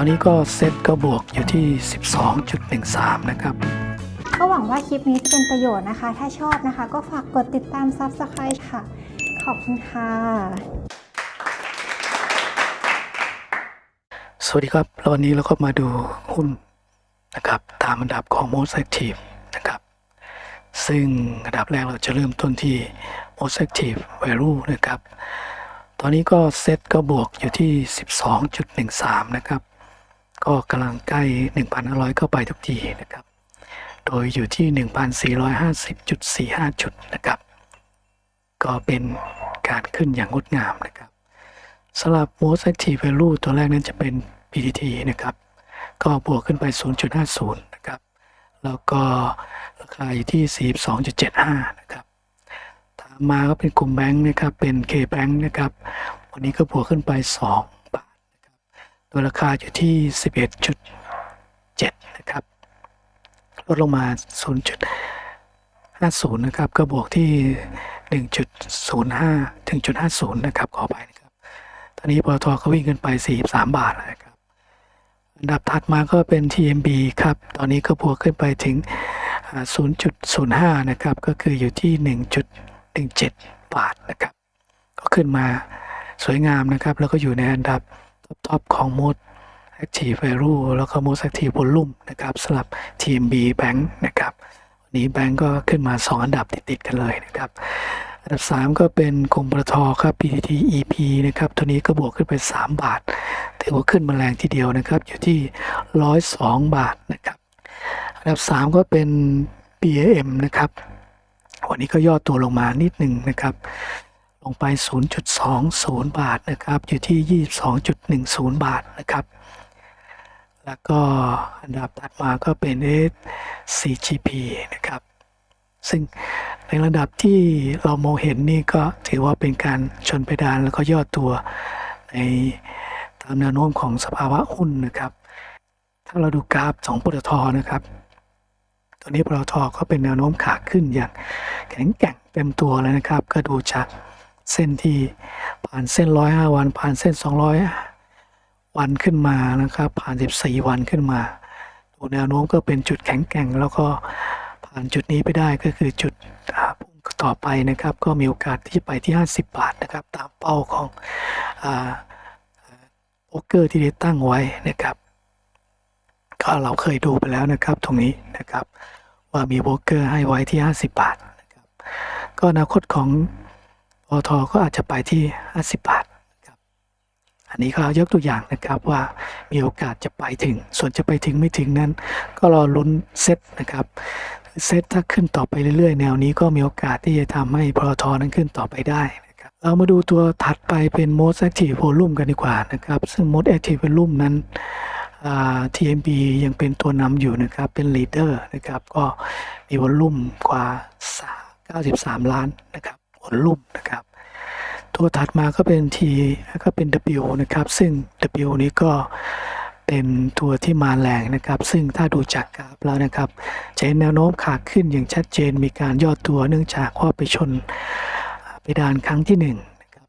อนนี้ก็เซตก็บวกอยู่ที่ 12.13 นะครับ ก็หวังว่าคลิปนี้จะเป็นประโยชน์นะคะ ถ้าชอบนะคะ ก็ฝากกดติดตาม Subscribe ค่ะ ขอบคุณค่ะ สวัสดีครับแล้ววันนี้เราก็มาดูหุ้นนะครับ ตามอันดับของ Most Active นะครับ ซึ่งอันดับแรกเราจะเริ่มต้นที่ Most Active Value นะครับตอนนี้ก็เซตก็บวกอยู่ที่ 12.13 นะครับ ก็กำลังใกล้ 1,500 เข้าไปทุกทีนะครับ โดยอยู่ที่ 1,450.45 จุดนะครับ ก็เป็นการขึ้นอย่างงดงามนะครับสำหรับ most active value ตัวแรกนั้นจะเป็น PTT นะครับ ก็บวกขึ้นไป 0.50 นะครับ แล้วก็ราคาอยู่ที่ 42.75 นะครับตามมาก็เป็นกลุ่มแบงค์นะครับ เป็น K-Bank นะครับ วันนี้ก็บวกขึ้นไป 2 โดยราคาอยู่ที่ 11.7 นะครับ ลดลงมา 0.50 นะครับ ก็บวกที่ 1.05 ถึง0.50 นะครับ ขอไปนะครับ ตอนนี้ปตทก็วิ่งขึ้นไป 43 บาทนะครับ อันดับถัดมาก็เป็น TMB ครับ ตอนนี้ก็บวกขึ้นไปถึง 0.05 นะครับ ก็คืออยู่ที่ 1.17 บาทนะครับ ก็ขึ้นมาสวยงามนะครับ แล้วก็อยู่ในอันดับ ท็อปของ Most Active Value แล้วก็ Most Active Volume นะครับสำหรับ TMB Bank นะครับวันนี้แบงก์ก็ขึ้นมา 2 อันดับติดๆกันเลยนะครับอันดับ 3 ก็เป็นกรมปตทครับ PTT EP นะครับตัวนี้ก็บวกขึ้นไป 3 บาทถือว่าขึ้นมาแรงทีเดียวนะครับอยู่ที่ 102 บาทนะครับอันดับ 3 ก็เป็น BAM นะครับวันนี้ก็ย่อตัวลงมานิดหนึ่งนะครับ ลงไป 0.20 บาทนะครับ อยู่ที่ 22.10 บาทนะครับ แล้วก็อันดับถัดมาก็เป็น SCGP นะครับ ซึ่งในระดับที่เรามองเห็นนี่ก็ถือว่าเป็นการชนเพดานแล้วก็ย่อตัวในตามแนวโน้มของสภาวะหุ้นนะครับ ถ้าเราดูกราฟของปตทนะครับตอนนี้ปตทก็เป็นแนวโน้มขาขึ้นอย่างแข็งแกร่งเต็มตัวเลยนะครับ ก็ดูจาก เส้นที่ผ่านเส้น105วัน ผ่านเส้น200วันขึ้นมานะครับ ผ่าน14วันขึ้นมาดูแนวโน้มก็เป็นจุดแข็งแกร่ง แล้วก็ผ่านจุดนี้ไปได้ก็คือจุดพุ่งต่อไปนะครับ ก็มีโอกาสที่จะไปที่ 50 บาทนะครับ ตามเป้าของอโบรกเกอร์ที่ได้ตั้งไว้นะครับ ก็เราเคยดูไปแล้วนะครับตรงนี้นะครับ ว่ามีโบรกเกอร์ให้ไว้ที่ 50 บาทนะครับ ก็อนาคตของ ปตทก็อาจจะไปที่ 50 บาทครับอันนี้ก็ยกตัวอย่างนะครับว่ามีโอกาสจะไปถึง ส่วนจะไปถึงไม่ถึงนั้น ก็รอลุ้นเซตนะครับเซตถ้าขึ้นต่อไปเรื่อยๆ แนวนี้ก็มีโอกาสที่จะทำให้ปตทนั้นขึ้นต่อไปได้นะครับเรามาดูตัวถัดไปเป็น most active volume กันดีกว่านะครับซึ่ง most active volume นั้น TMB ยังเป็นตัวนำอยู่นะครับเป็น leader นะครับก็มีวอลลุ่มกว่า 93 ล้านนะครับ วนลุ่มนะครับ ตัวถัดมาก็เป็น T แล้วก็เป็น W นะครับ ซึ่ง W นี้ก็เป็นตัวที่มาแรงนะครับ ซึ่งถ้าดูจากกราฟแล้วนะครับจะเห็นแนวโน้มขาขึ้นอย่างชัดเจนมีการย่อตัวเนื่องจากว่าไปชนอ่าเพดานครั้งที่หนึ่งนะครับ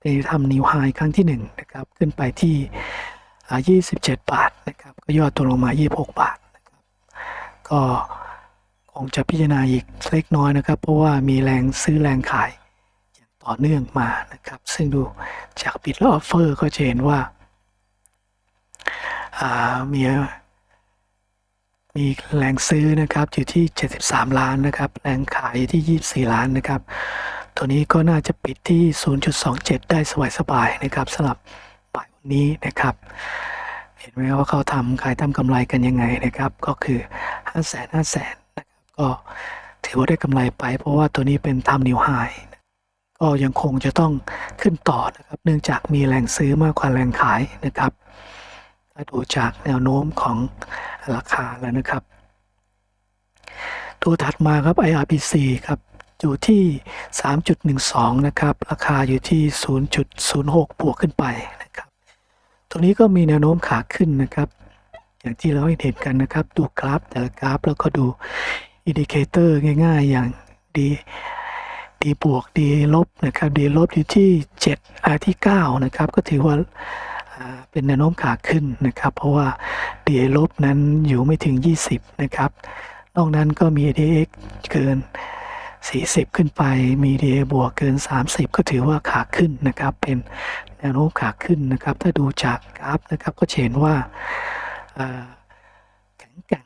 ไปทำนิวไฮครั้งที่หนึ่งนะครับขึ้นไปที่ 27 บาทนะครับก็ย่อตัวลงมา 26 บาทนะครับก็ คงจะพิจารณาอีกเล็กน้อยนะครับ เพราะว่ามีแรงซื้อแรงขายอย่างต่อเนื่องมานะครับ ซึ่งดูจากบิดและออฟเฟอร์ก็จะเห็นว่าามีมีแรงซื้อนะครับอยู่ที่ 73 ล้านนะครับ แรงขายอยู่ที่ 24 ล้านนะครับ ตัวนี้ก็น่าจะปิดที่ 0.27 ได้สบายๆนะครับสำหรับบ่ายวันนี้นะครับ เห็นไหมว่าเขาทำขายทำกำไรกันยังไงนะครับ ก็คือ 5 0 0 0 0 0 5 0 0 0 0น ก็ถือว่าได้กำไรไป เพราะว่าตัวนี้เป็นทำนิวไฮก็ยังคงจะต้องขึ้นต่อนะครับ เนื่องจากมีแรงซื้อมากกว่าแรงขายนะครับดูจากแนวโน้มของราคาแล้วนะครับ ตัวถัดมาครับ IRPC ครับอยู่ที่ 3.12 นะครับ ราคาอยู่ที่ 0.06 บวกขึ้นไปนะครับตรงนี้ก็มีแนวโน้มขาขึ้นนะครับ อย่างที่เราเห็นกันนะครับ ดูกราฟแต่ละกราฟแล้วก็ดู อินดิเคเตอร์ง่ายๆ อย่างดีดีบวกดีลบนะครับดีลบอยู่ที่ 7 R ที่ 9 นะครับ ก็ถือว่าเป็นแนวโน้มขาขึ้นนะครับ เพราะว่า DA ลบนั้นอยู่ไม่ถึง 20 นะครับ นอกนั้นก็มี DX เกิน 40 ขึ้นไป มี DA บวกเกิน 30 ก็ถือว่าขาขึ้นนะครับ เป็นแนวโน้มขาขึ้นนะครับ ถ้าดูจากกราฟนะครับ ก็เห็นว่าแข็งแกร่งนะ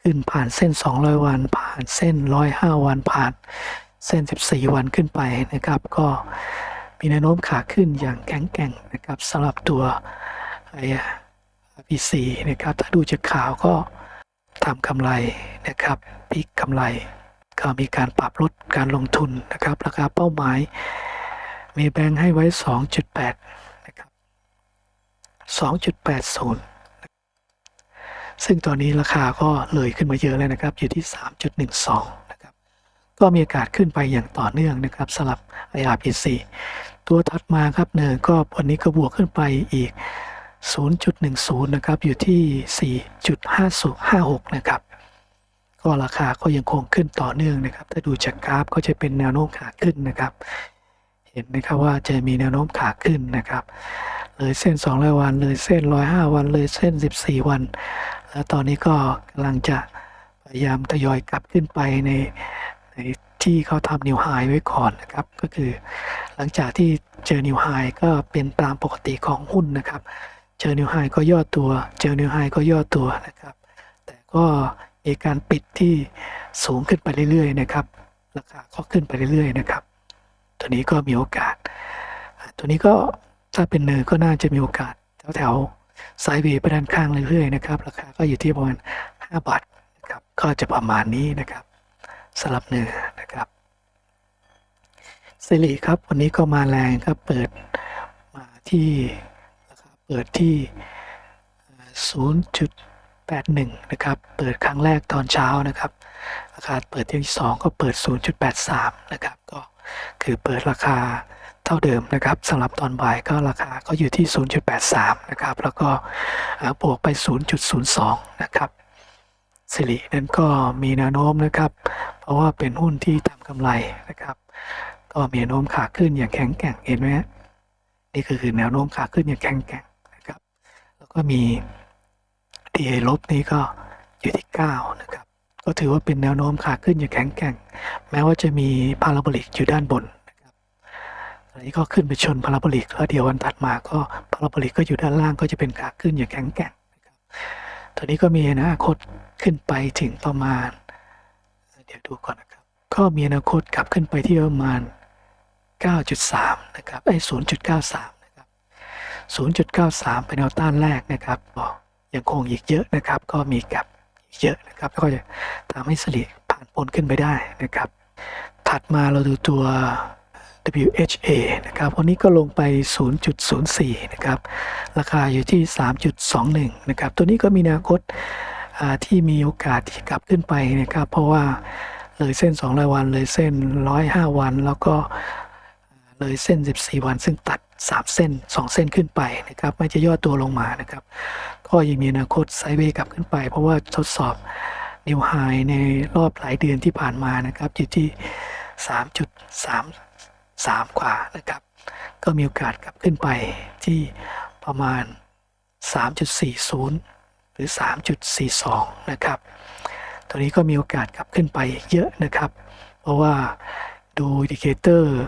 ขึ้นผ่านเส้น 200 วัน ผ่านเส้น 105 วันผ่านเส้น 14 วันขึ้นไปนะครับ ก็มีแนวโน้มขาขึ้นอย่างแข็งแกร่งนะครับสำหรับตัวไอ้ PC นะครับ ถ้าดูจากข่าวก็ทำกำไรนะครับพิกกำไร ก็มีการปรับลดการลงทุนนะครับ ราคาเป้าหมาย มีแบงค์ให้ไว้ 2.8 นะครับ 2.80 ซึ่งตอนนี้ราคาก็เลยขึ้นมาเยอะแล้วนะครับ อยู่ที่ 3.12 นะครับ ก็มีโอกาสขึ้นไปอย่างต่อเนื่องนะครับสำหรับ IRPC ตัวถัดมาครับเนินก็วันนี้ก็บวกขึ้นไปอีก 0.10 นะครับ อยู่ที่ 4.5056 นะครับ ก็ราคาก็ยังคงขึ้นต่อเนื่องนะครับ ถ้าดูจากกราฟก็จะเป็นแนวโน้มขาขึ้นนะครับ เห็นไหมครับว่าจะมีแนวโน้มขาขึ้นนะครับ เลยเส้น200วัน เลยเส้น 105 วัน เลยเส้น 14 วัน แล้วตอนนี้ก็กำลังจะพยายามทยอยกลับขึ้นไปในในที่เขาทำนิวไฮไว้ก่อนนะครับ ก็คือหลังจากที่เจอนิวไฮก็เป็นตามปกติของหุ้นนะครับ เจอนิวไฮก็ย่อตัว เจอนิวไฮก็ย่อตัวนะครับ แต่ก็มีการปิดที่สูงขึ้นไปเรื่อยๆนะครับ ราคาก็ขึ้นไปเรื่อยๆนะครับ ตัวนี้ก็มีโอกาส ตัวนี้ก็ถ้าเป็นเนินก็น่าจะมีโอกาสแถวๆ ไซด์เวย์ไปด้านข้างเรื่อยๆนะครับ ราคาก็อยู่ที่ประมาณ 5 บาทนะครับ ก็จะประมาณนี้นะครับสำหรับเนินนะครับสิริครับ วันนี้ก็มาแรงครับ เปิดมาที่ราคาเปิดที่ 0.81 นะครับ เปิดครั้งแรกตอนเช้านะครับราคาเปิดที่2ก็เปิด 0.83 นะครับ ก็คือเปิดราคา ท่าเดิมนะครับสำหรับตอนบ่ายก็ราคาก็อยู่ที่ 0.83 นะครับ แล้วก็บวกไป 0.02 นะครับสิรินั้นก็มีแนวโน้มนะครับ เพราะว่าเป็นหุ้นที่ทำกำไรนะครับ ก็มีแนวโน้มขาขึ้นอย่างแข็งแกร่งเห็นไหมนี่คือแนวโน้มขาขึ้นอย่างแข็งแกร่งนะครับ แล้วก็มี DA ลบนี้ก็อยู่ที่ 9 นะครับ ก็ถือว่าเป็นแนวโน้มขาขึ้นอย่างแข็งแกร่ง แม้ว่าจะมีพาราโบลิกอยู่ด้านบน อนนี้ก็ขึ้นไปชนพาราโบลิกแล้วเดี๋ยววันถัดมาก็พาราโบลิกก็อยู่ด้านล่างก็จะเป็นขาขึ้นอย่างแข็งแกร่งนะครับตอนนี้ก็มีอนาคตขึ้นไปถึงประมาณ เดี๋ยวดูก่อนนะครับ ก็มีอนาคตกลับขึ้นไปที่ประมาณ 9.3 นะครับไอ้0.93 นะครับ 0.93 เป็นแนวต้านแรกนะครับยังคงอีกเยอะนะครับ ก็มีกลับอีกเยอะนะครับก็จะทำให้สลิผ่านพ้นขึ้นไปได้นะครับ ถัดมาเราดูตัว WHA นะครับวันนี้ก็ลงไป 0.04 นะครับ ราคาอยู่ที่ 3.21 นะครับ ตัวนี้ก็มีอนาคตที่มีโอกาสที่กลับขึ้นไปนะครับ เพราะว่าเลยเส้น200วัน เลยเส้น 105 วัน แล้วก็เลยเส้น 14 วัน ซึ่งตัด 3 เส้น 2 เส้นขึ้นไปนะครับ ไม่จะย่อตัวลงมานะครับ ก็ยังมีอนาคตไซเวย์กลับขึ้นไป เพราะว่าทดสอบนิวไฮในรอบหลายเดือนที่ผ่านมานะครับอยู่ที่ 3.3 3.33กว่านะครับ ก็มีโอกาสกลับขึ้นไปที่ประมาณ 3.40 หรือ 3.42 นะครับ ตัวนี้ก็มีโอกาสกลับขึ้นไปเยอะนะครับ เพราะว่าดูอินดิเคเตอร์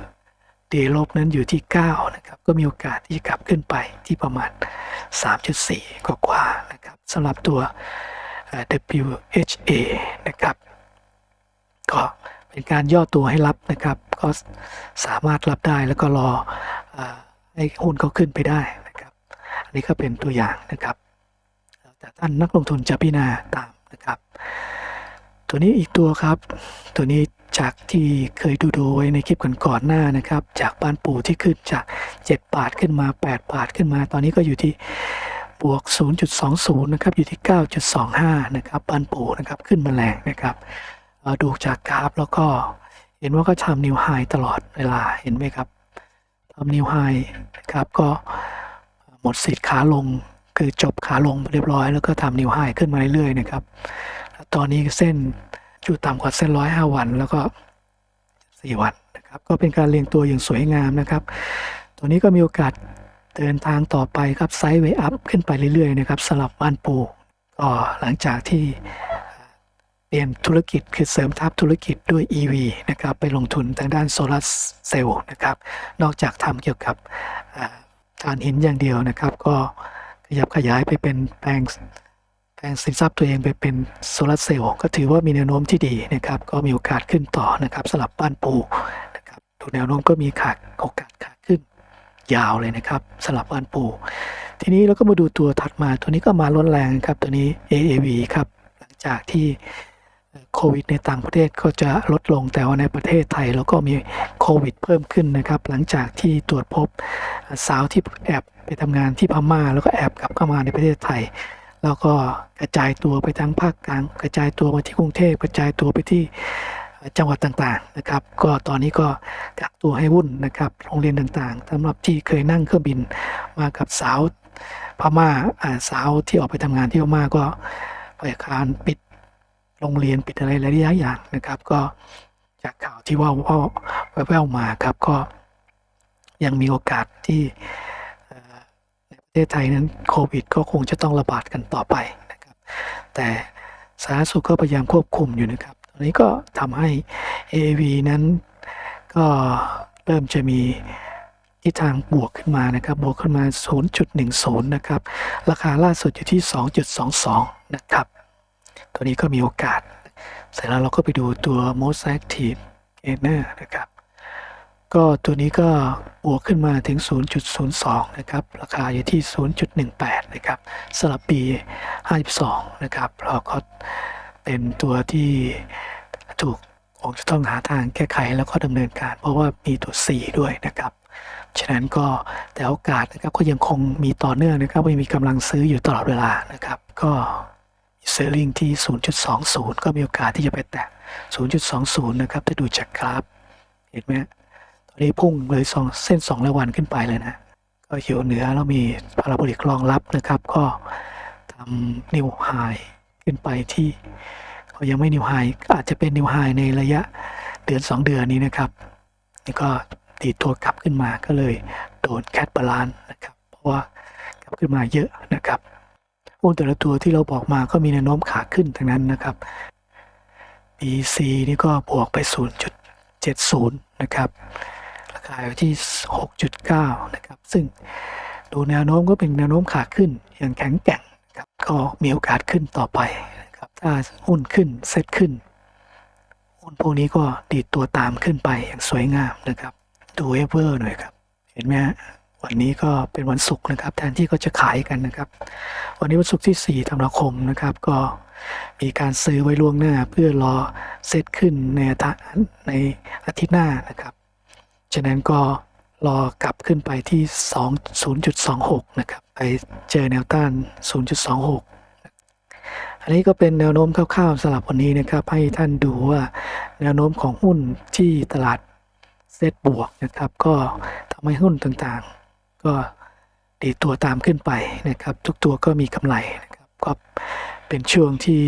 เดลบนั้นอยู่ที่ 9 นะครับ ก็มีโอกาสที่จะกลับขึ้นไปที่ประมาณ 3.4 กว่ากว่านะครับสำหรับตัว WHA นะครับ ก็ เป็นการย่อตัวให้รับนะครับ ก็สามารถรับได้แล้วก็รออให้หุ้นเขาขึ้นไปได้นะครับ อันนี้ก็เป็นตัวอย่างนะครับแต่ท่านนักลงทุนจะพิจารณาตามนะครับ ตัวนี้อีกตัวครับ ตัวนี้จากที่เคยดูดูๆไว้ในคลิปก่อนๆหน้านะครับ จากบ้านปู่ที่ขึ้นจาก 7 บาทขึ้นมา 8 บาทขึ้นมา ตอนนี้ก็อยู่ที่บวก 0.20 นะครับ อยู่ที่ 9.25 นะครับบ้านปู่นะครับ ขึ้นมาแรงนะครับ ดูจากกราฟแล้วก็เห็นว่าก็ทำนิวไฮตลอดเวลาเห็นไหมครับทำนิวไฮนะครับก็หมดสิทธิ์ขาลงคือจบขาลงเรียบร้อย แล้วก็ทำนิวไฮขึ้นมาเรื่อยๆนะครับ ตอนนี้เส้นอยู่ต่ำกว่าเส้นร้อยห้าวันแล้วก็สี่วันนะครับ ก็เป็นการเรียงตัวอย่างสวยงามนะครับ ตัวนี้ก็มีโอกาสเดินทางต่อไปครับไซด์เวย์อัพขึ้นไปเรื่อยๆนะครับสำหรับบ้านปูก็หลังจากที่ เปลี่ยนธุรกิจคือเสริมทัพธุรกิจด้วย EV นะครับไปลงทุนทางด้านโซลาร์เซลล์นะครับนอกจากทำเกี่ยวกับอ่าถ่านหินอย่างเดียวนะครับ ก็ขยับขยายไปเป็นแปลงแปลงสินทรัพย์ตัวเองไปเป็นโซลาร์เซลล์ก็ถือว่ามีแนวโน้มที่ดีนะครับ ก็มีโอกาสขึ้นต่อนะครับสำหรับบ้านปูนะครับดูแนวโน้มก็มีขาโอกาสขาขึ้นยาวเลยนะครับสำหรับบ้านปู ทีนี้เราก็มาดูตัวถัดมาตัวนี้ก็มาล้นแรงครับตัวนี้ AAV ครับหลังจากที่ โควิดในต่างประเทศก็จะลดลงแต่ว่าในประเทศไทยเราก็มีโควิดเพิ่มขึ้นนะครับ หลังจากที่ตรวจพบสาวที่แอบไปทำงานที่พม่า แล้วก็แอบกลับเข้ามาในประเทศไทย แล้วก็กระจายตัวไปทั้งภาคกลางกระจายตัวมาที่กรุงเทพกระจายตัวไปที่จังหวัดต่างๆนะครับ ก็ตอนนี้ก็กักตัวให้วุ่นนะครับ โรงเรียนต่างๆสำหรับที่เคยนั่งเครื่องบินมากับสาวพม่าสาวที่ออกไปทำงานที่พม่าก็ไปอาคารปิด โรงเรียนปิดอะไรหลายอย่างนะครับ ก็จากข่าวที่ว่าว่าแว่วๆมาครับก็ยังมีโอกาสที่ในประเทศไทยนั้นโควิด ก็คงจะต้องระบาดกันต่อไปนะครับ แต่สาธารณสุขก็พยายามควบคุมอยู่นะครับ ตอนนี้ก็ทำให้ AAV นั้นก็เริ่มจะมีทิศทางบวกขึ้นมานะครับ บวกขึ้นมา 0.10 นะครับ ราคาล่าสุดอยู่ที่ 2.22 นะครับ ตัวนี้ก็มีโอกาส เสร็จแล้วเราก็ไปดูตัว most active gainer นะครับ ก็ตัวนี้ก็บวกขึ้นมาถึง 0.02 นะครับ ราคาอยู่ที่ 0.18 นะครับสำหรับปี 52 นะครับ เราก็เป็นตัวที่ถูกคงจะต้องหาทางแก้ไขแล้วก็ดำเนินการ เพราะว่ามีตัว 4 ด้วยนะครับ ฉะนั้นก็แต่โอกาสนะครับก็ยังคงมีต่อเนื่องนะครับไม่มีกำลังซื้ออยู่ตลอดเวลานะครับ ก็ เซลลิงที่ 0.20 ก็มีโอกาสที่จะไปแตะ 0.20 นะครับ ถ้าดูจากกราฟ เห็นไหมตอนนี้พุ่งเลยสองเส้น2ระวันขึ้นไปเลยนะ ก็อยู่เหนือแล้วมีพาราโบลิกรองรับนะครับ ก็ทำนิวไฮขึ้นไปที่ก็ยังไม่นิวไฮอาจจะเป็นนิวไฮในระยะเดือน 2 เดือนนี้นะครับ นี่ก็ดีดตัวกลับขึ้นมาก็เลยโดนแคทบาลานนะครับ เพราะว่ากลับขึ้นมาเยอะนะครับ หุ้นแต่ละตัวที่เราบอกมาก็มีแนวโน้มขาขึ้นทั้งนั้นนะครับ BC นี่ก็บวกไป 0.70 นะครับ ราคาอยู่ที่ 6.9 นะครับ ซึ่งดูแนวโน้มก็เป็นแนวโน้มขาขึ้นอย่างแข็งแกร่งครับก็มีโอกาสขึ้นต่อไปนะครับ ถ้าหุ้นขึ้นเซ็ตขึ้น หุ้นพวกนี้ก็ดีดตัวตามขึ้นไปอย่างสวยงามนะครับ ดูเอเวอร์หน่อยครับ เห็นไหมฮะ วันนี้ก็เป็นวันศุกร์นะครับแทนที่ก็จะขายกันนะครับ วันนี้วันศุกร์ที่ 4 ธันวาคมนะครับ ก็มีการซื้อไว้ล่วงหน้า เพื่อรอเซตขึ้นในอาทิตย์ในอาทิตย์หน้านะครับฉะนั้นก็รอกลับขึ้นไปที่ 2 0.26 นะครับ ไปเจอแนวต้าน 0.26 อันนี้ก็เป็นแนวโน้มคร่าวๆสำหรับวันนี้นะครับ ให้ท่านดูว่าแนวโน้มของหุ้นที่ตลาดเซตบวกนะครับ ก็ทำให้หุ้นต่างๆ ก็ดีตัวตามขึ้นไปนะครับ ทุกตัวก็มีกำไรนะครับก็เป็นช่วงที่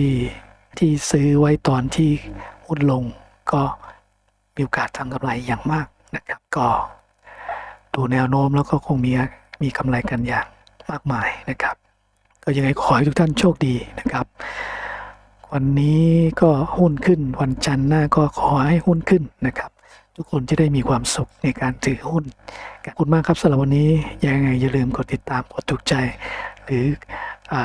ที่ซื้อไว้ตอนที่หุ้นลงก็มีโอกาสทำกำไรอย่างมากนะครับ ก็ดูแนวโน้มแล้วก็คงมีมีกำไรกันอย่างมากมายนะครับ ก็ยังไงขอให้ทุกท่านโชคดีนะครับ วันนี้ก็หุ้นขึ้นวันจันทร์หน้าก็ขอให้หุ้นขึ้นนะครับ ทุกคนจะได้มีความสุขในการถือหุ้นขอบคุณมากครับสำหรับวันนี้ยังไงอย่าลืมกดติดตามกดถูกใจ หรืออ่า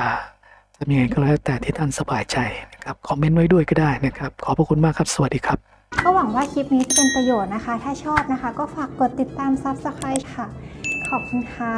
ทำยังไงก็แล้วแต่ที่ท่านสบายใจนะครับคอมเมนต์ไว้ด้วยก็ได้นะครับ ขอบพระคุณมากครับ สวัสดีครับ ก็หวังว่าคลิปนี้จะเป็นประโยชน์นะคะ ถ้าชอบนะคะ ก็ฝากกดติดตาม Subscribe ค่ะ ขอบคุณค่ะ